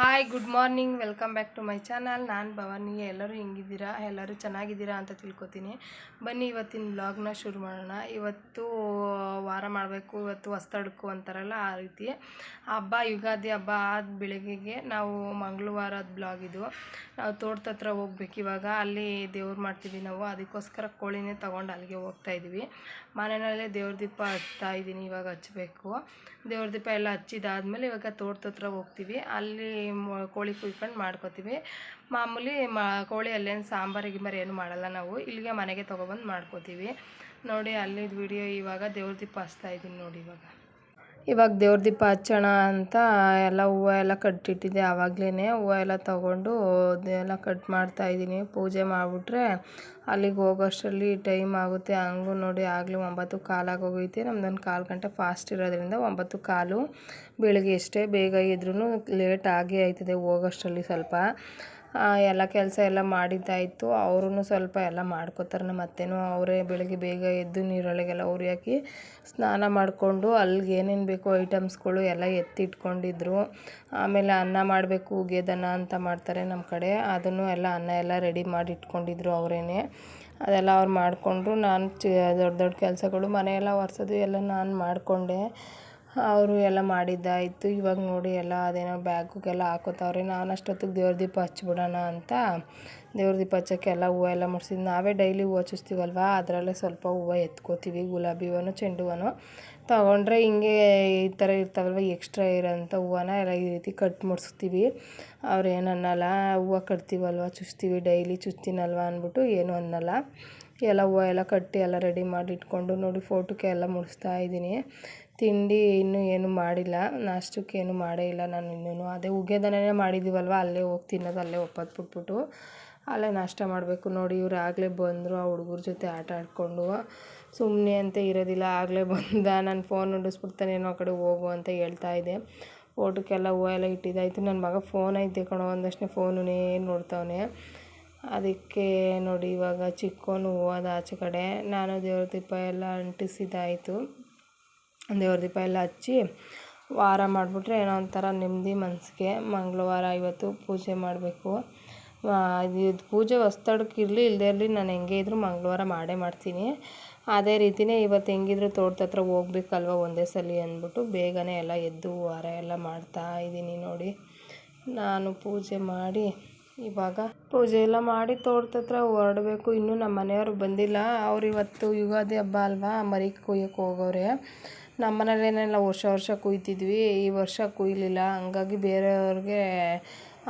Hi good morning welcome back to my channel ನಾನು ಭವಾನಿ. ಎಲ್ಲರೂ ಹೆಂಗಿದ್ದೀರಾ? ಎಲ್ಲರೂ ಚೆನ್ನಾಗಿದ್ದೀರಾ ಅಂತ ತಿಳ್ಕೊತೀನಿ. ಬನ್ನಿ, ಇವತ್ತಿನ ಬ್ಲಾಗ್ನ ಶುರು ಮಾಡೋಣ. ಇವತ್ತು ವಾರ ಮಾಡಬೇಕು. ಇವತ್ತು ಹೊಸ್ತಡ್ಕು ಅಂತಾರಲ್ಲ, ಆ ರೀತಿ. ಹಬ್ಬ, ಯುಗಾದಿ ಹಬ್ಬ ಆದ ಬೆಳಗ್ಗೆಗೆ ನಾವು ಮಂಗಳವಾರದ ಬ್ಲಾಗ್ ಇದು. ನಾವು ತೋಟದ ಹತ್ರ ಹೋಗ್ಬೇಕು. ಇವಾಗ ಅಲ್ಲಿ ದೇವ್ರು ಮಾಡ್ತೀವಿ ನಾವು. ಅದಕ್ಕೋಸ್ಕರ ಕೋಳಿನೇ ತೊಗೊಂಡು ಅಲ್ಲಿಗೆ ಹೋಗ್ತಾ ಇದ್ದೀವಿ ಮನೆಯಲ್ಲೇ ದೇವ್ರ ದೀಪ ಹಚ್ತಾ ಇದ್ದೀನಿ ಇವಾಗ ಹಚ್ಚಬೇಕು ದೇವ್ರ ದೀಪ ಎಲ್ಲ ಹಚ್ಚಿದಾದ್ಮೇಲೆ ಇವಾಗ ತೋಟದ ಹತ್ರ ಹೋಗ್ತೀವಿ. ಅಲ್ಲಿ ಕೋಳಿ ಕುಯ್ಕೊಂಡು ಮಾಡ್ಕೋತೀವಿ. ಮಾಮೂಲಿ ಮಾ, ಕೋಳಿ ಅಲ್ಲೇನು ಸಾಂಬಾರು ಗಿಂಬಾರು ಏನು ಮಾಡಲ್ಲ ನಾವು. ಇಲ್ಲಿಗೆ ಮನೆಗೆ ತೊಗೊಬಂದು ಮಾಡ್ಕೋತೀವಿ. ನೋಡಿ ಅಲ್ಲಿದ್ದು ವಿಡಿಯೋ ಇವಾಗ ದೇವ್ರ ದೀಪ ಹಚ್ತಾ ಇದ್ದೀನಿ ನೋಡಿ ಇವಾಗ. ಇವಾಗ ದೇವ್ರ ದೀಪ ಹಚ್ಚೋಣ ಅಂತ ಎಲ್ಲ ಹೂವು ಎಲ್ಲ ಕಟ್ಟಿಟ್ಟಿದ್ದೆ. ಆವಾಗಲೇ ಹೂವು ಎಲ್ಲ ತೊಗೊಂಡು ಎಲ್ಲ ಕಟ್ ಮಾಡ್ತಾ ಇದ್ದೀನಿ. ಪೂಜೆ ಮಾಡಿಬಿಟ್ರೆ ಅಲ್ಲಿಗೆ ಹೋಗೋಷ್ಟರಲ್ಲಿ ಟೈಮ್ ಆಗುತ್ತೆ. ಹಂಗೂ ನೋಡಿ ಆಗಲೇ ಒಂಬತ್ತು ಕಾಲಾಗಿ ಹೋಗೈತೆ. ನಮ್ದೊಂದು ಕಾಲು ಗಂಟೆ ಫಾಸ್ಟ್ ಇರೋದ್ರಿಂದ ಒಂಬತ್ತು ಕಾಲು. ಬೆಳಗ್ಗೆ ಎಷ್ಟೇ ಬೇಗ ಇದ್ರೂ ಲೇಟ್ ಆಗೇ ಆಯ್ತದೆ ಹೋಗೋಷ್ಟರಲ್ಲಿ ಸ್ವಲ್ಪ. ಎಲ್ಲ ಕೆಲಸ ಎಲ್ಲ ಮಾಡಿದ್ದಾಯಿತು. ಅವ್ರೂ ಸ್ವಲ್ಪ ಎಲ್ಲ ಮಾಡ್ಕೋತಾರೆ. ನಮ್ಮ ಅತ್ತೆಯೂ ಅವರೇ ಬೆಳಗ್ಗೆ ಬೇಗ ಎದ್ದು ನೀರೊಳಗೆಲ್ಲ ಉರಿ ಹಾಕಿ ಸ್ನಾನ ಮಾಡಿಕೊಂಡು ಅಲ್ಲಿಗೆ ಏನೇನು ಬೇಕು ಐಟಮ್ಸ್ಗಳು ಎಲ್ಲ ಎತ್ತಿಟ್ಕೊಂಡಿದ್ರು. ಆಮೇಲೆ ಅನ್ನ ಮಾಡಬೇಕು ಉಗಿಯೋದನ್ನ ಅಂತ ಮಾಡ್ತಾರೆ ನಮ್ಮ ಕಡೆ. ಅದನ್ನು ಎಲ್ಲ ಅನ್ನ ಎಲ್ಲ ರೆಡಿ ಮಾಡಿ ಇಟ್ಕೊಂಡಿದ್ರು ಅವರೇನೆ. ಅದೆಲ್ಲ ಅವ್ರು ಮಾಡಿಕೊಂಡ್ರು. ನಾನು ಚಿ, ದೊಡ್ಡ ದೊಡ್ಡ ಕೆಲಸಗಳು ಮನೆಯೆಲ್ಲ ಒರೆಸೋದು ಎಲ್ಲ ನಾನು ಮಾಡಿಕೊಂಡೆ. ಅವರು ಎಲ್ಲ ಮಾಡಿದ್ದಾಯಿತು. ಇವಾಗ ನೋಡಿ ಎಲ್ಲ ಅದೇನೋ ಬ್ಯಾಗುಗೆಲ್ಲ ಹಾಕೋತಾವ್ರೆ. ನಾನು ಅಷ್ಟೊತ್ತಿಗೆ ದೇವ್ರ ದೀಪ ಹಚ್ಬಿಡೋಣ ಅಂತ ದೇವ್ರ ದೀಪ ಹಚ್ಚೋಕ್ಕೆ ಎಲ್ಲ ಹೂವು ಎಲ್ಲ ಮುಡ್ಸಿದ್ದು ನಾವೇ ಡೈಲಿ ಹೂವು ಹಚ್ಚಿಸ್ತೀವಲ್ವ? ಅದರಲ್ಲೇ ಸ್ವಲ್ಪ ಹೂವು ಎತ್ಕೋತೀವಿ. ಗುಲಾಬಿ ಹೂವು ಚೆಂಡು ಹೂವನು. ತೊಗೊಂಡ್ರೆ ಹಿಂಗೆ ಈ ಥರ ಇರ್ತಾವಲ್ವ? ಎಕ್ಸ್ಟ್ರಾ ಇರೋಂಥ ಹೂವನ ಎಲ್ಲ ಈ ರೀತಿ ಕಟ್ ಮುಡ್ಸ್ತೀವಿ. ಅವ್ರು ಏನು ಅನ್ನಲ್ಲ ಹೂವು ಕಟ್ತೀವಲ್ವ? ಚುಚ್ತೀವಿ ಡೈಲಿ, ಚುಚ್ತೀನಲ್ವ ಅಂದ್ಬಿಟ್ಟು ಏನು ಅನ್ನಲ್ಲ. ಎಲ್ಲ ಹೂವು ಎಲ್ಲ ಕಟ್ಟಿ ಎಲ್ಲ ರೆಡಿ ಮಾಡಿ ಇಟ್ಕೊಂಡು ನೋಡಿ ಫೋಟೋಕ್ಕೆ ಎಲ್ಲ ಮುಡಿಸ್ತಾ ಇದ್ದೀನಿ. ತಿಂಡಿ ಇನ್ನೂ ಏನು ಮಾಡಿಲ್ಲ. ನಾಷ್ಟಕ್ಕೆ ಏನು ಮಾಡೇ ಇಲ್ಲ ನಾನು ಇನ್ನೂ ಅದೇ ಉಗ್ಗೆದನೇ ಮಾಡಿದ್ದೀವಲ್ವ ಅಲ್ಲೇ ಹೋಗಿ ತಿನ್ನೋದು ಅಲ್ಲೇ ಒಪ್ಪತ್ತು ಬಿಟ್ಬಿಟ್ಟು ಅಲ್ಲೇ ನಾಷ್ಟ ಮಾಡಬೇಕು. ನೋಡಿ ಇವ್ರು ಆಗಲೇ ಬಂದರು ಆ ಹುಡುಗರ ಜೊತೆ ಆಟ ಆಡಿಕೊಂಡು. ಸುಮ್ಮನೆ ಅಂತ ಇರೋದಿಲ್ಲ. ಆಗಲೇ ಬಂದ. ನಾನು ಫೋನ್ ಹಿಡಿಸ್ಬಿಡ್ತಾನೆ ಏನೋ ಆ ಕಡೆ ಹೋಗು ಅಂತ ಹೇಳ್ತಾ ಇದ್ದೆ. ಓಟಕ್ಕೆಲ್ಲ ಹೂವು ಎಲ್ಲ ಇಟ್ಟಿದ್ದಾಯಿತು. ನನ್ನ ಮಗ ಫೋನ್ ಐತೆ ಕಣೋ. ಒಂದಷ್ಟು ಫೋನೇ ನೋಡ್ತಾವನೆ. ಅದಕ್ಕೆ ನೋಡಿ ಇವಾಗ ಚಿಕ್ಕೋನು ಹೂವದ ಆಚೆ ಕಡೆ. ನಾನು ದೇವ್ರ ದೀಪ ಎಲ್ಲ ಅಂಟಿಸಿದ್ದಾಯಿತು. ದೇವ್ರ ದೀಪ ಎಲ್ಲ ಹಚ್ಚಿ ವಾರ ಮಾಡಿಬಿಟ್ರೆ ಏನೋ ಒಂಥರ ನೆಮ್ಮದಿ ಮನಸ್ಸಿಗೆ. ಮಂಗಳವಾರ ಇವತ್ತು ಪೂಜೆ ಮಾಡಬೇಕು. ಇದು ಪೂಜೆ ಹೊಸ್ತಡಕ್ಕೆ ಇರಲಿ ಇಲ್ಲದೇ ಇರಲಿ ನಾನು ಹೆಂಗೆ ಇದ್ದರೂ ಮಂಗಳವಾರ ಮಾಡೇ ಮಾಡ್ತೀನಿ. ಅದೇ ರೀತಿಯೇ ಇವತ್ತು ಹೆಂಗಿದ್ರು ತೋಟದ ಹತ್ರ ಹೋಗ್ಬೇಕಲ್ವ ಒಂದೇ ಸಲ ಅಂದ್ಬಿಟ್ಟು ಬೇಗನೆ ಎಲ್ಲ ಎದ್ದು ವಾರ ಎಲ್ಲ ಮಾಡ್ತಾ ಇದ್ದೀನಿ ನೋಡಿ. ನಾನು ಪೂಜೆ ಮಾಡಿ ಇವಾಗ ಪೂಜೆ ಎಲ್ಲ ಮಾಡಿ ತೋಟದ ಹತ್ರ ಹೊರಡಬೇಕು. ಇನ್ನೂ ನಮ್ಮ ಮನೆಯವರು ಬಂದಿಲ್ಲ. ಅವ್ರು ಇವತ್ತು ಯುಗಾದಿ ಹಬ್ಬ ಅಲ್ವಾ? ಮರಿ ಕೊಯ್ಯಕ್ಕೆ ಹೋಗೋರೆ. ನಮ್ಮ ಮನೇಲೇನೆಲ್ಲ ವರ್ಷ ವರ್ಷ ಕುಯ್ತಿದ್ವಿ. ಈ ವರ್ಷ ಕುಯ್ಲಿಲ್ಲ. ಹಂಗಾಗಿ ಬೇರೆಯವ್ರಿಗೆ,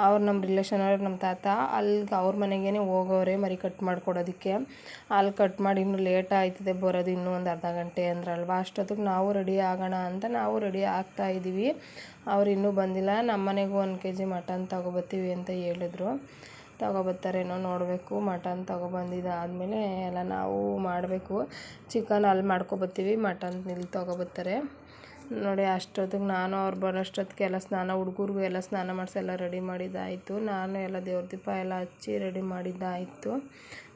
ಅವ್ರು ನಮ್ಮ ರಿಲೇಷನ್ ಅವ್ರಿಗೆ ನಮ್ಮ ತಾತ ಅಲ್ಲಿಗೆ ಅವ್ರ ಮನೆಗೇ ಹೋಗೋರೆ ಮರಿ ಕಟ್ ಮಾಡಿಕೊಡೋದಕ್ಕೆ. ಅಲ್ಲಿ ಕಟ್ ಮಾಡಿ ಇನ್ನೂ ಲೇಟ್ ಆಯ್ತದೆ, ಬರೋದು ಇನ್ನೂ ಒಂದು ಅರ್ಧ ಗಂಟೆ ಅಂದ್ರಲ್ವ? ಅಷ್ಟೊತ್ತಿಗೆ ನಾವು ರೆಡಿ ಆಗೋಣ ಅಂತ ನಾವು ರೆಡಿ ಆಗ್ತಾ ಇದ್ದೀವಿ. ಅವ್ರು ಇನ್ನೂ ಬಂದಿಲ್ಲ. ನಮ್ಮ ಮನೆಗೂ ಒಂದು ಕೆ ಜಿ ಮಟನ್ ತಗೊಬತ್ತೀವಿ ಅಂತ ಹೇಳಿದ್ರು. ತಗೊಬತ್ತಾರೇನೋ ನೋಡಬೇಕು, ಮಟನ್ ತಗೊಬಂದಿದ್ದಾದಮೇಲೆ ಎಲ್ಲ ನಾವು ಮಾಡಬೇಕು. ಚಿಕನ್ ಅಲ್ಲಿ ಮಾಡ್ಕೊಬತ್ತೀವಿ, ಮಟನ್ ಇಲ್ಲಿ ತಗೊಬತ್ತಾರೆ. ನೋಡಿ, ಅಷ್ಟೊತ್ತಿಗೆ ನಾನು ಅವ್ರು ಬರೋಷ್ಟೊತ್ತಿಗೆ ಎಲ್ಲ ಸ್ನಾನ, ಹುಡುಗರಿಗೂ ಎಲ್ಲ ಸ್ನಾನ ಮಾಡಿಸಿ ಎಲ್ಲ ರೆಡಿ ಮಾಡಿದ್ದಾಯಿತು. ನಾನು ಎಲ್ಲ ದೇವ್ರ ದೀಪ ಎಲ್ಲ ಹಚ್ಚಿ ರೆಡಿ ಮಾಡಿದ್ದಾಯಿತು.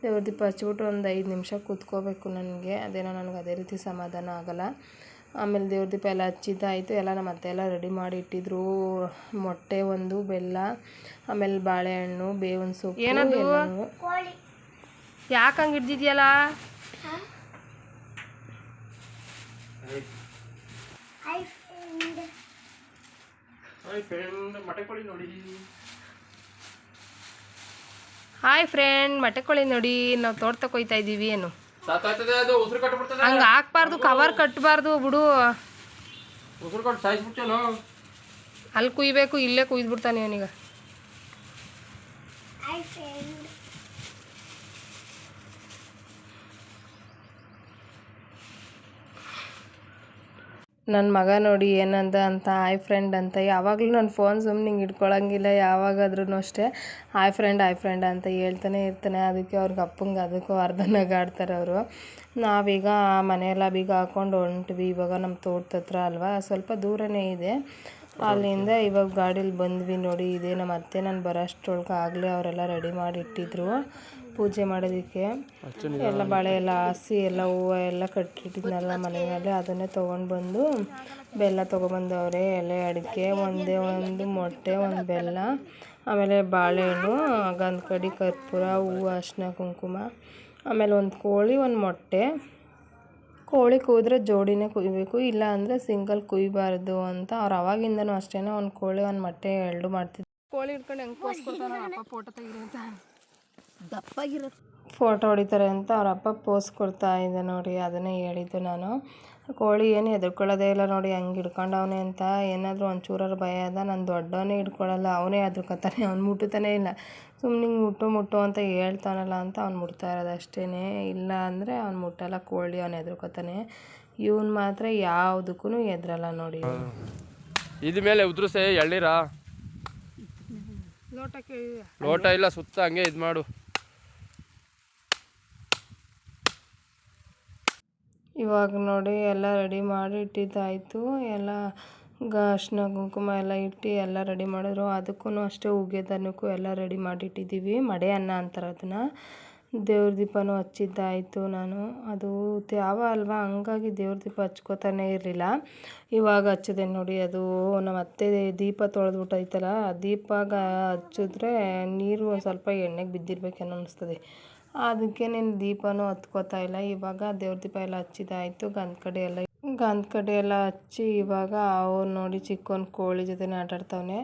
ದೇವ್ರ ದೀಪ ಹಚ್ಬಿಟ್ಟು ಒಂದು ಐದು ನಿಮಿಷ ಕೂತ್ಕೋಬೇಕು ನನಗೆ. ಅದೇನೋ ನನಗೆ ಅದೇ ರೀತಿ ಸಮಾಧಾನ ಆಗಲ್ಲ. ಆಮೇಲೆ ದೇವ್ರ ದೀಪ ಎಲ್ಲ ಹಚ್ಚಿದ್ದಾಯಿತು. ಎಲ್ಲ ನಮ್ಮ ಅತ್ತೆ ಎಲ್ಲ ರೆಡಿ ಮಾಡಿ ಇಟ್ಟಿದ್ರು. ಮೊಟ್ಟೆ ಒಂದು ಬೆಲ್ಲ ಆಮೇಲೆ ಬಾಳೆಹಣ್ಣು ಬೇವಿನ ಸೊಪ್ಪು ಏನಾದ್ರು ಯಾಕೆ ಹಂಗೆ ಹಿಡ್ದಿದ್ಯಲ್ಲ? ಹಾಯ್ ಫ್ರೆಂಡ್ ಮೊಟ್ಟೆ ಕೊಳಿ ನೋಡಿ. ನಾವು ತೋಟ ಹೋಗ್ತಾ ಇದ್ದೀವಿ ಏನು? ಹಂಗೆ ಹಾಕ್ಬಾರ್ದು ಕವರ್ ಕಟ್ಟಬಾರ್ದು ಬಿಡು. ಅಲ್ಲಿ ಕುಯ್ಬೇಕು ಇಲ್ಲೇ ಕುಯ್ದು ಬಿಡ್ತಾನೆ ಇವನೀಗ ನನ್ನ ಮಗ ನೋಡಿ ಏನಂದ ಅಂತ ಆಯ್ ಫ್ರೆಂಡ್ ಅಂತ. ಯಾವಾಗಲೂ ನನ್ನ ಫೋನ್ ಸುಮ್ಮನೆ ಹಿಂಗೆ ಇಟ್ಕೊಳಂಗಿಲ್ಲ ಯಾವಾಗಾದ್ರೂ ಅಷ್ಟೇ. ಆಯ್ ಫ್ರೆಂಡ್ ಆಯ್ ಫ್ರೆಂಡ್ ಅಂತ ಹೇಳ್ತಾನೆ ಇರ್ತಾನೆ. ಅದಕ್ಕೆ ಅವ್ರಿಗೆ ಅಪ್ಪಂಗೆ ಅದಕ್ಕೂ ಅರ್ಧನಾಗಾಡ್ತಾರೆ ಅವರು. ನಾವೀಗ ಮನೆಯೆಲ್ಲ ಬೀಗ ಹಾಕ್ಕೊಂಡು ಹೊಂಟ್ವಿ. ಇವಾಗ ನಮ್ಮ ತೋಟದ ಹತ್ರ ಅಲ್ವಾ? ಸ್ವಲ್ಪ ದೂರನೇ ಇದೆ. ಅಲ್ಲಿಂದ ಇವಾಗ ಗಾಡೀಲಿ ಬಂದ್ವಿ ನೋಡಿ. ಇದೇ ನಮ್ಮ ಅತ್ತೆ ನಾನು ಬರೋಷ್ಟ್ರೊಳಗೆ ಆಗಲೇ ಅವರೆಲ್ಲ ರೆಡಿ ಮಾಡಿ ಇಟ್ಟಿದ್ರು ಪೂಜೆ ಮಾಡೋದಕ್ಕೆ ಎಲ್ಲ ಬಾಳೆ ಎಲ್ಲ ಹಾಸಿ ಎಲ್ಲ ಹೂವು ಎಲ್ಲ ಕಟ್ಟಿಟ್ಟಿದ್ನಲ್ಲ ಮನೆಯಲ್ಲಿ ಅದನ್ನೇ ತೊಗೊಂಡು ಬಂದು ಬೆಲ್ಲ ತೊಗೊಬಂದವ್ರೆ ಎಲೆ ಅಡಿಕೆ ಒಂದೇ ಒಂದು ಮೊಟ್ಟೆ ಒಂದು ಬೆಲ್ಲ ಆಮೇಲೆ ಬಾಳೆಹಣ್ಣು ಗಂಧ ಕಡಿ ಕರ್ಪೂರ ಹೂವು ಅರ್ಶಿನ ಕುಂಕುಮ ಆಮೇಲೆ ಒಂದು ಕೋಳಿ ಒಂದು ಮೊಟ್ಟೆ. ಕೋಳಿ ಕೂದ್ರೆ ಜೋಡಿನೇ ಕುಯ್ಬೇಕು ಇಲ್ಲ ಅಂದರೆ ಸಿಂಗಲ್ ಕುಯ್ಬಾರ್ದು ಅಂತ ಅವ್ರು ಅವಾಗಿಂದನೂ ಅಷ್ಟೇ ಒಂದು ಕೋಳಿ ಒಂದು ಮೊಟ್ಟೆ ಎರಡು ಮಾಡ್ತಿದ್ರು ಕೋಳಿ ಹಿಡ್ಕೊಂಡು ಹೆಂಗೆ ಕೋಸ್ಕೊಳ್ತಾರೆ ಕೊಡ್ತಾನೆ ಅಪ್ಪ ಫೋಟೋ ತೆಗಿರಿ ಅಂತ. ದಪ್ಪಾಗಿರೋದು ಫೋಟೋ ಹೊಡಿತಾರೆ ಅಂತ ಅವ್ರ ಅಪ್ಪ ಪೋಸ್ ಕೊಡ್ತಾ ಇದ್ದೆ ನೋಡಿ ಅದನ್ನೇ ಹೇಳಿದ್ದು ನಾನು. ಕೋಳಿ ಏನು ಹೆದರ್ಕೊಳ್ಳೋದೇ ಇಲ್ಲ ನೋಡಿ ಹಂಗೆ ಹಿಡ್ಕೊಂಡವನೆ ಅಂತ. ಏನಾದರೂ ಒಂಚೂರಾರು ಭಯ ಅದ ನಾನು ದೊಡ್ಡವನೇ ಹಿಡ್ಕೊಳ್ಳಲ್ಲ ಅವನೇ ಹೆದರ್ಕೊತಾನೆ ಅವ್ನು ಮುಟ್ಟುತ್ತಾನೆ ಇಲ್ಲ. ಸುಮ್ಮನೆ ಮುಟ್ಟು ಮುಟ್ಟು ಅಂತ ಹೇಳ್ತಾನಲ್ಲ ಅಂತ ಅವ್ನು ಮುಟ್ತಾ ಇರೋದು ಅಷ್ಟೇ ಇಲ್ಲ ಅಂದರೆ ಅವ್ನು ಮುಟ್ಟಲ್ಲ ಕೋಳಿ ಅವ್ನು ಹೆದರ್ಕೊತಾನೆ. ಇವನು ಮಾತ್ರ ಯಾವುದಕ್ಕೂ ಎದ್ರಲ್ಲ ನೋಡಿ. ಇದ ಮೇಲೆ ಉದ್ರಸೆ ಎಳ್ಳೀರಾ ಲೋಟಕ್ಕೆ ಲೋಟ ಇಲ್ಲ ಸುತ್ತ ಹಂಗೆ ಇದು ಮಾಡು. ಇವಾಗ ನೋಡಿ ಎಲ್ಲ ರೆಡಿ ಮಾಡಿ ಇಟ್ಟಿದ್ದಾಯಿತು. ಎಲ್ಲ ಗ ಅರ್ಶಿನ ಕುಂಕುಮ ಎಲ್ಲ ಇಟ್ಟು ಎಲ್ಲ ರೆಡಿ ಮಾಡಿದ್ರು. ಅದಕ್ಕೂ ಅಷ್ಟೇ ಉಗ್ಗೆ ದನಕ್ಕೂ ಎಲ್ಲ ರೆಡಿ ಮಾಡಿ ಇಟ್ಟಿದ್ದೀವಿ. ಮಡೆ ಅನ್ನ ಅಂತಾರೆ ಅದನ್ನು. ದೇವ್ರ ದೀಪನೂ ಹಚ್ಚಿದ್ದಾಯಿತು ನಾನು. ಅದು ತ್ಯಾವ ಅಲ್ವಾ? ಹಂಗಾಗಿ ದೇವ್ರ ದೀಪ ಹಚ್ಕೋತಾನೆ ಇರಲಿಲ್ಲ. ಇವಾಗ ಹಚ್ಚಿದೆ ನೋಡಿ ಅದು. ನಮ್ಮ ಅತ್ತೆ ದೀಪ ತೊಳೆದ್ಬಿಟ್ಟೈತಲ್ಲ ದೀಪಾಗ ಹಚ್ಚಿದ್ರೆ ನೀರು ಒಂದು ಸ್ವಲ್ಪ ಎಣ್ಣೆಗೆ ಬಿದ್ದಿರ್ಬೇಕೇನೋ ಅನಿಸ್ತದೆ. ಅದಕ್ಕೆ ನೀನು ದೀಪನೂ ಹತ್ಕೋತಾ ಇಲ್ಲ. ಇವಾಗ ದೇವ್ರ ದೀಪ ಎಲ್ಲ ಹಚ್ಚಿದಾಯ್ತು ಗಂಧ ಕಡೆ ಎಲ್ಲ ಗಂಧ ಕಡೆ ಎಲ್ಲ ಹಚ್ಚಿ ಇವಾಗ ಅವ್ರು ನೋಡಿ ಚಿಕ್ಕವನ್ ಕೋಳಿ ಜೊತೆನೇ ಆಟಾಡ್ತವನೆ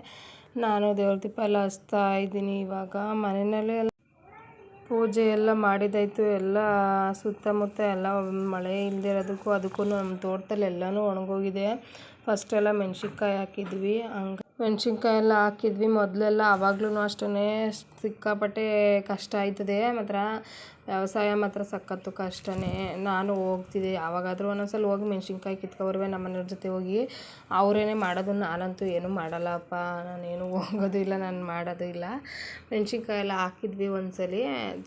ನಾನು ದೇವ್ರ ದೀಪ ಎಲ್ಲ ಹಚ್ತಾ ಇದ್ದೀನಿ ಇವಾಗ. ಮನೆಯಲ್ಲೇ ಎಲ್ಲ ಪೂಜೆ ಎಲ್ಲ ಮಾಡಿದಾಯಿತು. ಎಲ್ಲ ಸುತ್ತಮುತ್ತ ಎಲ್ಲ ಮಳೆ ಇಲ್ದಿರೋದಕ್ಕೂ ಅದಕ್ಕೂ ನಮ್ಮ ತೋಟದಲ್ಲಿ ಎಲ್ಲನೂ ಒಣಗೋಗಿದೆ. ಫಸ್ಟ್ ಎಲ್ಲ ಮೆಣ್ಸಿನ್ಕಾಯಿ ಹಾಕಿದ್ವಿ. ಹಂಗೆ ಮೆಣ್ಸಿನ್ಕಾಯಿ ಎಲ್ಲ ಹಾಕಿದ್ವಿ. ಮೊದಲೆಲ್ಲ ಆವಾಗ್ಲೂ ಅಷ್ಟೇ ಸಿಕ್ಕಾಪಟ್ಟೆ ಕಷ್ಟ ಆಯ್ತದೆ. ಮಾತ್ರ ವ್ಯವಸಾಯ ಮಾತ್ರ ಸಖತ್ತು ಕಷ್ಟನೇ. ನಾನು ಹೋಗ್ತಿದ್ದೆ. ಯಾವಾಗಾದರೂ ಒಂದೊಂದ್ಸಲ ಹೋಗಿ ಮೆಣ್ಸಿನ್ಕಾಯಿ ಕಿತ್ಕೊಬರ್ವೆ ನಮ್ಮ ಮನೆಯವ್ರ ಜೊತೆ ಹೋಗಿ. ಅವರೇನೆ ಮಾಡೋದು ನಾನಂತೂ ಏನೂ ಮಾಡಲ್ಲಪ್ಪ. ನಾನೇನು ಹೋಗೋದು ಇಲ್ಲ ನಾನು ಮಾಡೋದು ಇಲ್ಲ. ಮೆಣ್ಸಿನ್ಕಾಯಿ ಎಲ್ಲ ಹಾಕಿದ್ವಿ ಒಂದ್ಸಲಿ.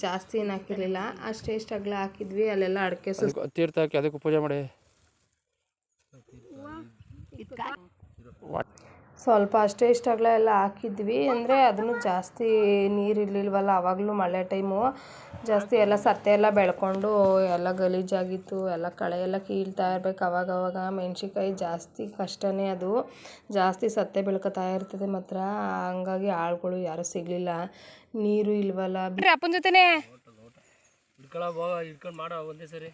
ಜಾಸ್ತಿ ಏನು ಹಾಕಿರಲಿಲ್ಲ. ಅಷ್ಟೇ ಇಷ್ಟು ಅಗಲ ಹಾಕಿದ್ವಿ. ಅಲ್ಲೆಲ್ಲ ಅಡಿಕೆ ತೀರ್ಥ ಹಾಕಿ ಅದಕ್ಕೂ ಪೂಜೆ ಮಾಡಿ. ಸ್ವಲ್ಪ ಅಷ್ಟೇ ಇಷ್ಟಾಗ್ಲೇ ಎಲ್ಲ ಹಾಕಿದ್ವಿ. ಅಂದರೆ ಅದನ್ನು ಜಾಸ್ತಿ ನೀರು ಇರಲಿಲ್ವಲ್ಲ ಆವಾಗಲೂ ಮಳೆ ಟೈಮು. ಜಾಸ್ತಿ ಎಲ್ಲ ಸತ್ತೆ ಎಲ್ಲ ಬೆಳ್ಕೊಂಡು ಎಲ್ಲ ಗಲೀಜಾಗಿತ್ತು. ಎಲ್ಲ ಕಳೆ ಎಲ್ಲ ಕೀಳ್ತಾ ಇರ್ಬೇಕು. ಅವಾಗವಾಗ ಅವಾಗ ಮೆಣ್ಸಿನ್ಕಾಯಿ ಜಾಸ್ತಿ ಕಷ್ಟನೇ ಅದು. ಜಾಸ್ತಿ ಸತ್ತೆ ಬೆಳ್ಕೊತಾ ಇರ್ತದೆ ಮಾತ್ರ. ಹಂಗಾಗಿ ಆಳುಗಳು ಯಾರೂ ಸಿಗಲಿಲ್ಲ. ನೀರು ಇಲ್ವಲ್ಲ. ಅಪ್ಪನ ಜೊತೆನೇ. ಹಿಡ್ಕೊಂಡು ಮಾಡೋ ಒಂದೇ ಸರಿ.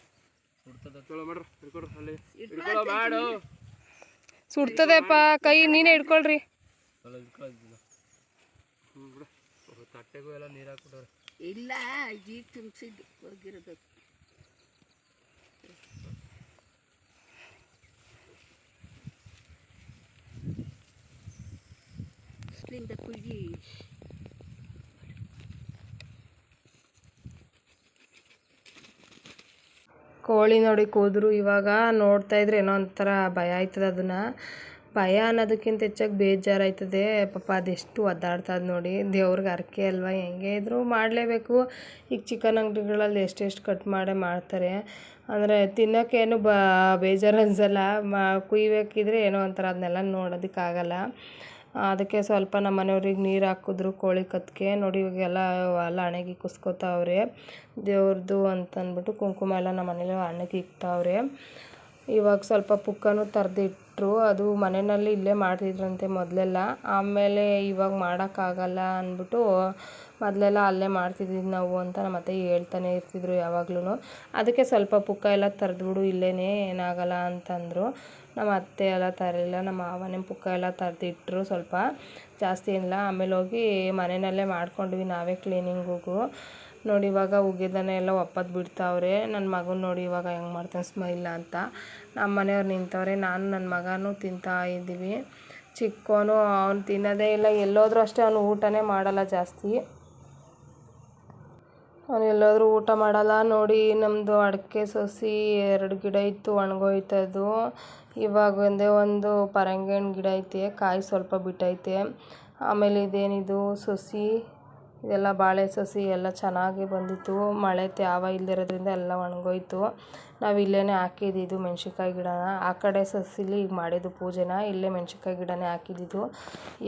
ಸುಡ್ತದೆಪ್ಪ ಕೈ ನೀನೇ ಹಿಡ್ಕೊಳ್ರಿ. ಇಲ್ಲ ಜೀ ತುಂಬಿಸಿದ್ದು ಅಲ್ಲಿಂದ ಕುಯ್ಯಿ. ಕೋಳಿ ನೋಡಿ ಕೂದ್ರು ಇವಾಗ ನೋಡ್ತಾ ಇದ್ರೆ ಏನೋ ಒಂಥರ ಭಯ ಆಯ್ತದ ಅದನ್ನು. ಭಯ ಅನ್ನೋದಕ್ಕಿಂತ ಹೆಚ್ಚಾಗಿ ಬೇಜಾರಾಯ್ತದೆ. ಪಾಪ ಅದೆಷ್ಟು ಒದ್ದಾಡ್ತದೆ ನೋಡಿ. ದೇವ್ರಿಗೆ ಹರಕೆ ಅಲ್ವಾ? ಹೆಂಗೆ ಇದ್ರೂ ಮಾಡಲೇಬೇಕು. ಈಗ ಚಿಕನ್ ಅಂಗಡಿಗಳಲ್ಲಿ ಎಷ್ಟೆಷ್ಟು ಕಟ್ ಮಾಡೇ ಮಾಡ್ತಾರೆ. ಅಂದರೆ ತಿನ್ನೋಕ್ಕೇನು ಬ, ಬೇಜಾರು ಅನ್ಸಲ್ಲ. ಮಾ, ಕುಯ್ಬೇಕಿದ್ರೆ ಏನೋ ಒಂಥರ ಅದನ್ನೆಲ್ಲ ನೋಡೋದಕ್ಕಾಗಲ್ಲ. ಅದಕ್ಕೆ ಸ್ವಲ್ಪ ನಮ್ಮ ಮನೆಯವ್ರಿಗೆ ನೀರು ಹಾಕಿದ್ರು, ಕೋಳಿ ಕತ್ತಿಗೆ ನೋಡಿ ಇವಾಗೆಲ್ಲ ಎಲ್ಲ ಹಣೆಗೆ ಕುಸ್ಕೋತಾವ್ರೆ. ದೇವ್ರದ್ದು ಅಂತಂದ್ಬಿಟ್ಟು ಕುಂಕುಮ ಎಲ್ಲ ನಮ್ಮ ಮನೇಲಿ ಹಣೆಗೆ ಇಕ್ತಾವ್ರೆ. ಇವಾಗ ಸ್ವಲ್ಪ ಪುಕ್ಕನೂ ತರ್ದಿಟ್ರು ಅದು ಮನೆಯಲ್ಲಿ ಇಲ್ಲೇ ಮಾಡ್ತಿದ್ರಂತೆ ಮೊದಲೆಲ್ಲ. ಆಮೇಲೆ ಇವಾಗ ಮಾಡೋಕ್ಕಾಗಲ್ಲ ಅಂದ್ಬಿಟ್ಟು ಮೊದಲೆಲ್ಲ ಅಲ್ಲೇ ಮಾಡ್ತಿದ್ವಿ ನಾವು ಅಂತ ನಮ್ಮ ಅತ್ತೆ ಹೇಳ್ತಾನೆ ಇರ್ತಿದ್ರು ಯಾವಾಗ್ಲೂ ಅದಕ್ಕೆ ಸ್ವಲ್ಪ ಪುಕ್ಕ ಎಲ್ಲ ತರ್ದ್ಬಿಡು ಇಲ್ಲೇ ಏನಾಗಲ್ಲ ಅಂತಂದರು. ನಮ್ಮ ಅತ್ತೆ ಎಲ್ಲ ತರಲಿಲ್ಲ, ನಮ್ಮ ಮಾವನೇ ಪುಕ್ಕ ಎಲ್ಲ ತರ್ದಿಟ್ಟರು ಸ್ವಲ್ಪ ಜಾಸ್ತಿ ಏನಿಲ್ಲ. ಆಮೇಲೆ ಹೋಗಿ ಮನೆಯಲ್ಲೇ ಮಾಡ್ಕೊಂಡ್ವಿ ನಾವೇ ಕ್ಲೀನಿಂಗಿಗೂ ನೋಡಿ ಇವಾಗ ಉಗಿದನೆ ಎಲ್ಲ ಒಪ್ಪತ್ತು ಬಿಡ್ತಾವ್ರೆ. ನನ್ನ ಮಗನ ನೋಡಿ ಇವಾಗ ಹೆಂಗೆ ಮಾಡ್ತಾನೆ ಸ್ಮೈಲ್ ಅಂತ. ನಮ್ಮ ಮನೆಯವ್ರು ನಿಂತವ್ರೆ, ನಾನು ನನ್ನ ಮಗನೂ ತಿಂತಾ ಇದ್ದೀವಿ. ಚಿಕ್ಕವನು ಅವ್ನು ತಿನ್ನೋದೇ ಇಲ್ಲ, ಎಲ್ಲೋದ್ರೂ ಅಷ್ಟೇ ಅವನು ಊಟನೇ ಮಾಡಲ್ಲ ಜಾಸ್ತಿ. ಅವನು ಎಲ್ಲೋದ್ರೂ ಊಟ ಮಾಡಲ್ಲ. ನೋಡಿ ನಮ್ಮದು ಅಡಿಕೆ ಸೊಸಿ ಎರಡು ಗಿಡ ಇತ್ತು ಒಣಗೋಯ್ತದು ಇವಾಗ ಒಂದೇ ಒಂದು ಪರಂಗಿ ಹಣ್ಣು ಗಿಡ ಐತೆ, ಕಾಯಿ ಸ್ವಲ್ಪ ಬಿಟ್ಟೈತೆ. ಆಮೇಲೆ ಇದೇನಿದು ಸಸಿ ಇದೆಲ್ಲ ಬಾಳೆ ಸಸಿ ಎಲ್ಲ ಚೆನ್ನಾಗಿ ಬಂದಿತ್ತು. ಮಳೆ ತ್ಯಾವ ಇಲ್ದಿರೋದ್ರಿಂದ ಎಲ್ಲ ಒಣಗೋಯ್ತು. ನಾವು ಇಲ್ಲೇ ಹಾಕಿದ್ದಿದ್ದು ಮೆಣ್ಸಿನ್ಕಾಯಿ ಗಿಡನ. ಆ ಕಡೆ ಸಸಿಲಿ ಈಗ ಮಾಡಿದ್ದು ಪೂಜೆನ. ಇಲ್ಲೇ ಮೆಣ್ಸಿನ್ಕಾಯಿ ಗಿಡನೇ ಹಾಕಿದ್ದಿದ್ದು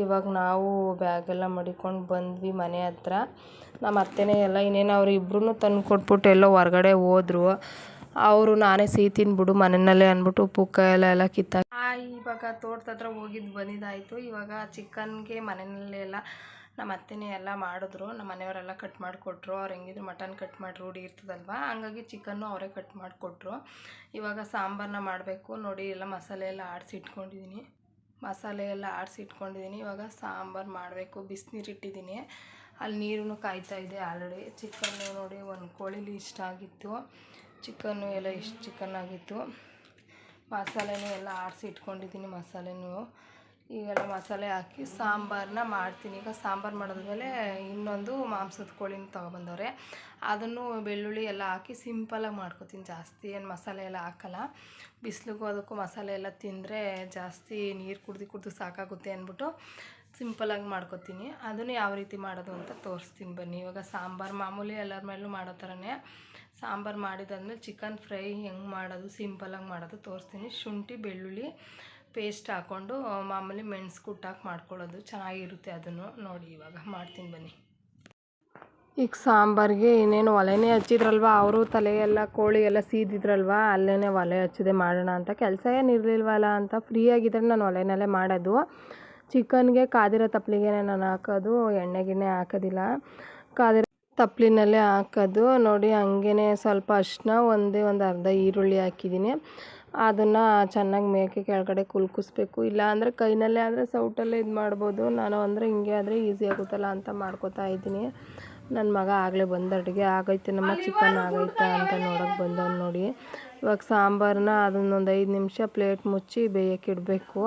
ಇವಾಗ ನಾವು ಬ್ಯಾಗೆಲ್ಲ ಮಡಿಕೊಂಡು ಬಂದ್ವಿ ಮನೆ ಹತ್ರ. ನಮ್ಮ ಅತ್ತೆನೇ ಎಲ್ಲ ಇನ್ನೇನು ಅವ್ರು ಇಬ್ಬರೂ ತಂದು ಕೊಟ್ಬಿಟ್ಟು ಎಲ್ಲೋ ಹೊರಗಡೆ ಹೋದ್ರು. ಅವರು ನಾನೇ ಸಿಹಿ ತಿನ್ಬಿಡು ಮನೆಯಲ್ಲೇ ಅಂದ್ಬಿಟ್ಟು ಪುಕ್ಕ ಎಲ್ಲ ಎಲ್ಲ ಕಿತ್ತ ಇವಾಗ ತೋಟದ ಹತ್ರ ಹೋಗಿದ್ದು ಬಂದಿದ್ದಾಯಿತು. ಇವಾಗ ಚಿಕನ್ಗೆ ಮನೆಯಲ್ಲೇ ಎಲ್ಲ ನಮ್ಮ ಅತ್ತೆನೇ ಎಲ್ಲ ಮಾಡಿದ್ರು. ನಮ್ಮ ಮನೆಯವರೆಲ್ಲ ಕಟ್ ಮಾಡಿಕೊಟ್ರು. ಅವ್ರು ಹೆಂಗಿದ್ರು ಮಟನ್ ಕಟ್ ಮಾಡಿ ರೂಢಿ ಇರ್ತದಲ್ವ? ಹಂಗಾಗಿ ಚಿಕನ್ನು ಅವರೇ ಕಟ್ ಮಾಡಿಕೊಟ್ರು. ಇವಾಗ ಸಾಂಬಾರನ್ನ ಮಾಡಬೇಕು. ನೋಡಿ, ಎಲ್ಲ ಮಸಾಲೆ ಎಲ್ಲ ಆಡಿಸಿ ಇಟ್ಕೊಂಡಿದ್ದೀನಿ ಮಸಾಲೆ ಎಲ್ಲ ಆಡಿಸಿ ಇಟ್ಕೊಂಡಿದ್ದೀನಿ ಇವಾಗ ಸಾಂಬಾರು ಮಾಡಬೇಕು. ಬಿಸಿನೀರು ಇಟ್ಟಿದ್ದೀನಿ ಅಲ್ಲಿ ನೀರು ಕಾಯ್ತಾ ಇದೆ ಆಲ್ರೆಡಿ ಚಿಕನ್ನು ನೋಡಿ, ಒಂದು ಕೋಳಿಲಿ ಇಷ್ಟ ಆಗಿತ್ತು. ಚಿಕನ್ನು ಎಲ್ಲ ಇಷ್ಟು ಚಿಕನ್ ಆಗಿತ್ತು. ಮಸಾಲೆನೂ ಎಲ್ಲ ಆಡಿಸಿ ಇಟ್ಕೊಂಡಿದ್ದೀನಿ ಮಸಾಲೆನೂ. ಈಗೆಲ್ಲ ಮಸಾಲೆ ಹಾಕಿ ಸಾಂಬಾರನ್ನ ಮಾಡ್ತೀನಿ. ಈಗ ಸಾಂಬಾರು ಮಾಡಿದ್ಮೇಲೆ ಇನ್ನೊಂದು ಮಾಂಸದ ಕೋಳಿನ ತೊಗೊಬಂದವ್ರೆ. ಅದನ್ನು ಬೆಳ್ಳುಳ್ಳಿ ಎಲ್ಲ ಹಾಕಿ ಸಿಂಪಲಾಗಿ ಮಾಡ್ಕೊತೀನಿ. ಜಾಸ್ತಿ ಏನು ಮಸಾಲೆ ಎಲ್ಲ ಹಾಕಲ್ಲ. ಬಿಸಿಲಿಗೂ ಅದಕ್ಕೂ ಮಸಾಲೆ ಎಲ್ಲ ತಿಂದರೆ ಜಾಸ್ತಿ ನೀರು ಕುಡ್ದು ಕುಡ್ದು ಸಾಕಾಗುತ್ತೆ ಅಂದ್ಬಿಟ್ಟು ಸಿಂಪಲಾಗಿ ಮಾಡ್ಕೊತೀನಿ. ಅದನ್ನು ಯಾವ ರೀತಿ ಮಾಡೋದು ಅಂತ ತೋರಿಸ್ತೀನಿ ಬನ್ನಿ. ಇವಾಗ ಸಾಂಬಾರು ಮಾಮೂಲಿ ಎಲ್ಲರ ಮೇಲೂ ಮಾಡೋ ಥರನೇ ಸಾಂಬಾರು ಮಾಡಿದಾದ್ಮೇಲೆ ಚಿಕನ್ ಫ್ರೈ ಹೆಂಗೆ ಮಾಡೋದು ಸಿಂಪಲಾಗಿ ಮಾಡೋದು ತೋರಿಸ್ತೀನಿ. ಶುಂಠಿ, ಬೆಳ್ಳುಳ್ಳಿ ಪೇಸ್ಟ್ ಹಾಕ್ಕೊಂಡು ಮಾಮೂಲಿ ಮೆಣಸು ಕುಟ್ಟಾಕಿ ಮಾಡ್ಕೊಳ್ಳೋದು. ಚೆನ್ನಾಗಿರುತ್ತೆ ಅದನ್ನು ನೋಡಿ, ಇವಾಗ ಮಾಡ್ತೀನಿ ಬನ್ನಿ. ಈಗ ಸಾಂಬಾರಿಗೆ ಇನ್ನೇನು ಒಲೆನೇ ಹಚ್ಚಿದ್ರಲ್ವ? ಅವರು ತಲೆಗೆಲ್ಲ ಕೋಳಿ ಎಲ್ಲ ಸೀದಿದ್ರಲ್ವ? ಅಲ್ಲೇ ಒಲೆ ಹಚ್ಚಿದೆ ಮಾಡೋಣ ಅಂತ. ಕೆಲಸ ಏನಿರಲಿಲ್ವಲ್ಲ ಅಂತ ಫ್ರೀ ಆಗಿದ್ದರೆ ನಾನು ಒಲೆನಲ್ಲೇ ಮಾಡೋದು. ಚಿಕನ್ಗೆ ಕಾದಿರೋ ತಪ್ಪಲಿಗೆ ನಾನು ಹಾಕೋದು, ಎಣ್ಣೆ ಗಿಣ್ಣೆ ಹಾಕೋದಿಲ್ಲ. ಕಾದಿರೋ ತಪ್ಪಲಿನಲ್ಲೇ ಹಾಕೋದು. ನೋಡಿ ಹಂಗೇ ಸ್ವಲ್ಪ ಅಷ್ಟನ್ನ ಒಂದೇ ಒಂದು ಅರ್ಧ ಈರುಳ್ಳಿ ಹಾಕಿದ್ದೀನಿ. ಅದನ್ನು ಚೆನ್ನಾಗಿ ಮೇಕೆ ಕೆಳಗಡೆ ಕುಲ್ಕಿಸ್ಬೇಕು. ಇಲ್ಲ ಅಂದರೆ ಕೈನಲ್ಲೇ ಆದರೆ ಸೌಟಲ್ಲೇ ಇದು ಮಾಡ್ಬೋದು. ನಾನು ಅಂದರೆ ಹಿಂಗೆ ಆದರೆ ಈಸಿ ಆಗುತ್ತಲ್ಲ ಅಂತ ಮಾಡ್ಕೋತಾ ಇದ್ದೀನಿ. ನನ್ನ ಮಗ ಆಗಲೇ ಬಂದ ಅಡುಗೆ. ಆಗೈತೆ ನಮ್ಮ ಚಿಕನ್ ಆಗೈತೆ ಅಂತ ನೋಡೋಕೆ ಬಂದವ್ನು ನೋಡಿ. ಇವಾಗ ಸಾಂಬಾರನ್ನ ಅದನ್ನೊಂದು ಐದು ನಿಮಿಷ ಪ್ಲೇಟ್ ಮುಚ್ಚಿ ಬೇಯಕ್ಕೆ ಇಡಬೇಕು.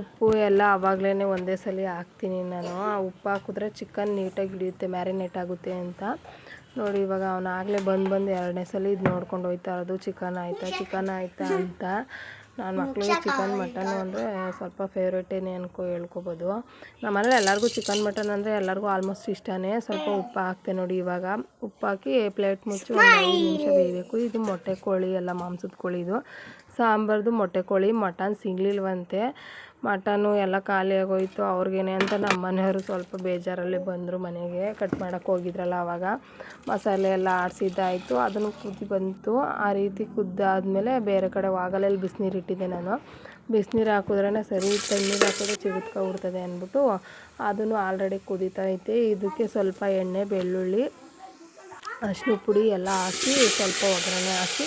ಉಪ್ಪು ಎಲ್ಲ ಆವಾಗಲೇ ಒಂದೇ ಸಲ ಹಾಕ್ತೀನಿ ನಾನು. ಆ ಉಪ್ಪು ಹಾಕಿದ್ರೆ ಚಿಕನ್ ನೀಟಾಗಿ ಹಿಡಿಯುತ್ತೆ ಮ್ಯಾರಿನೇಟ್ ಆಗುತ್ತೆ ಅಂತ. ನೋಡಿ, ಇವಾಗ ಅವನು ಆಗಲೇ ಬಂದು ಬಂದು ಎರಡನೇ ಸಲ ಇದು ನೋಡ್ಕೊಂಡು ಹೋಯ್ತಾ ಇರೋದು. ಚಿಕನ್ ಆಯಿತಾ ಚಿಕನ್ ಆಯಿತಾ ಅಂತ. ನಾನು ಮಕ್ಕಳಿಗೆ ಚಿಕನ್ ಮಟನ್ ಅಂದರೆ ಸ್ವಲ್ಪ ಫೇವ್ರೇಟೇನೆ ಅನ್ಕೊ, ಹೇಳ್ಕೊಬೋದು. ನಮ್ಮನೇಲಿ ಎಲ್ಲರಿಗೂ ಚಿಕನ್ ಮಟನ್ ಅಂದರೆ ಎಲ್ಲರಿಗೂ ಆಲ್ಮೋಸ್ಟ್ ಇಷ್ಟನೇ. ಸ್ವಲ್ಪ ಉಪ್ಪು ಹಾಕ್ತೆ ನೋಡಿ ಇವಾಗ. ಉಪ್ಪು ಹಾಕಿ ಪ್ಲೇಟ್ ಮುಚ್ಚಿ ಒಂದು ನಿಮಿಷ ಬೇಯಬೇಕು. ಇದು ಮೊಟ್ಟೆ ಕೋಳಿ ಎಲ್ಲ ಮಾಂಸದ ಕೋಳಿ ಇದು. ಸಾಂಬಾರ್ದು ಮೊಟ್ಟೆ ಕೋಳಿ, ಮಟನ್ ಸಿಗ್ಲಿಲ್ವಂತೆ. ಮಟನು ಎಲ್ಲ ಖಾಲಿಯಾಗೋಯಿತು ಅವ್ರಿಗೇನೆ ಅಂತ ನಮ್ಮ ಮನೆಯವರು ಸ್ವಲ್ಪ ಬೇಜಾರಲ್ಲಿ ಬಂದರು ಮನೆಗೆ. ಕಟ್ ಮಾಡೋಕ್ಕೆ ಹೋಗಿದ್ರಲ್ಲ ಆವಾಗ ಮಸಾಲೆ ಎಲ್ಲ ಆಡಿಸಿದ್ದಾಯಿತು. ಅದನ್ನು ಕುದಿ ಬಂತು. ಆ ರೀತಿ ಕುದ್ದಾದ್ಮೇಲೆ ಬೇರೆ ಕಡೆ ವಾಗಲಲ್ಲಿ ಬಿಸಿನೀರು ಇಟ್ಟಿದ್ದೆ ನಾನು. ಬಿಸಿನೀರು ಹಾಕಿದ್ರೇ ಸರಿ ತಣ್ಣೀರು ಹಾಕಿದ್ರೆ ಚಿಗುತ್ಕೊಬಿಡ್ತದೆ ಅಂದ್ಬಿಟ್ಟು ಅದನ್ನು ಆಲ್ರೆಡಿ ಕುದೀತಾ ಐತೆ ಇದಕ್ಕೆ ಸ್ವಲ್ಪ ಎಣ್ಣೆ, ಬೆಳ್ಳುಳ್ಳಿ ಅರಿಶಿನ ಪುಡಿ ಎಲ್ಲ ಹಾಕಿ ಸ್ವಲ್ಪ ಒಗ್ಗರಣೆ ಹಾಕಿ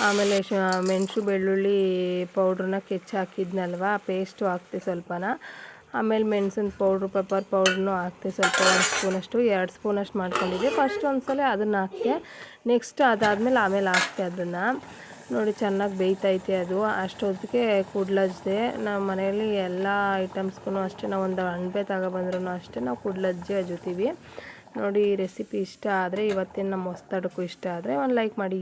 ಆಮೇಲೆ ಮೆಣಸು, ಬೆಳ್ಳುಳ್ಳಿ ಪೌಡ್ರನ್ನ ಕೆಚ್ಚಿ ಹಾಕಿದ್ನಲ್ವ ಪೇಸ್ಟು ಹಾಕ್ತೆ ಸ್ವಲ್ಪನ. ಆಮೇಲೆ ಮೆಣಸಿನ ಪೌಡ್ರು, ಪೆಪ್ಪರ್ ಪೌಡ್ರನ್ನೂ ಹಾಕ್ತೆ ಸ್ವಲ್ಪ ಒಂದು ಸ್ಪೂನಷ್ಟು, ಎರಡು ಸ್ಪೂನಷ್ಟು ಮಾಡ್ಕೊಂಡಿದ್ದೆ. ಫಸ್ಟ್ ಒಂದು ಸಲ ಅದನ್ನು ಹಾಕ್ತೆ. ನೆಕ್ಸ್ಟ್ ಅದಾದಮೇಲೆ ಆಮೇಲೆ ಹಾಕ್ತೆ ಅದನ್ನು. ನೋಡಿ, ಚೆನ್ನಾಗಿ ಬೇಯ್ತೈತೆ ಅದು. ಅಷ್ಟೊತ್ತಿಗೆ ಕುಡ್ಲಜ್ಜೆ. ನಮ್ಮ ಮನೆಯಲ್ಲಿ ಎಲ್ಲ ಐಟಮ್ಸ್ಗೂ ಅಷ್ಟೇ, ನಾವು ಒಂದು ಅಣಬೆ ತಗೊಬಂದ್ರೂ ಅಷ್ಟೇ ನಾವು ಕುಡ್ಲಜ್ಜೆ ಅಜ್ಜುತ್ತೀವಿ ನೋಡಿ ರೆಸಿಪಿ ಇಷ್ಟ ಆದರೆ, ಇವತ್ತಿನ ನಮ್ಮ ಹೊಸ್ತಡಕ್ಕೂ ಇಷ್ಟ ಆದರೆ, ಒಂದು ಲೈಕ್ ಮಾಡಿ.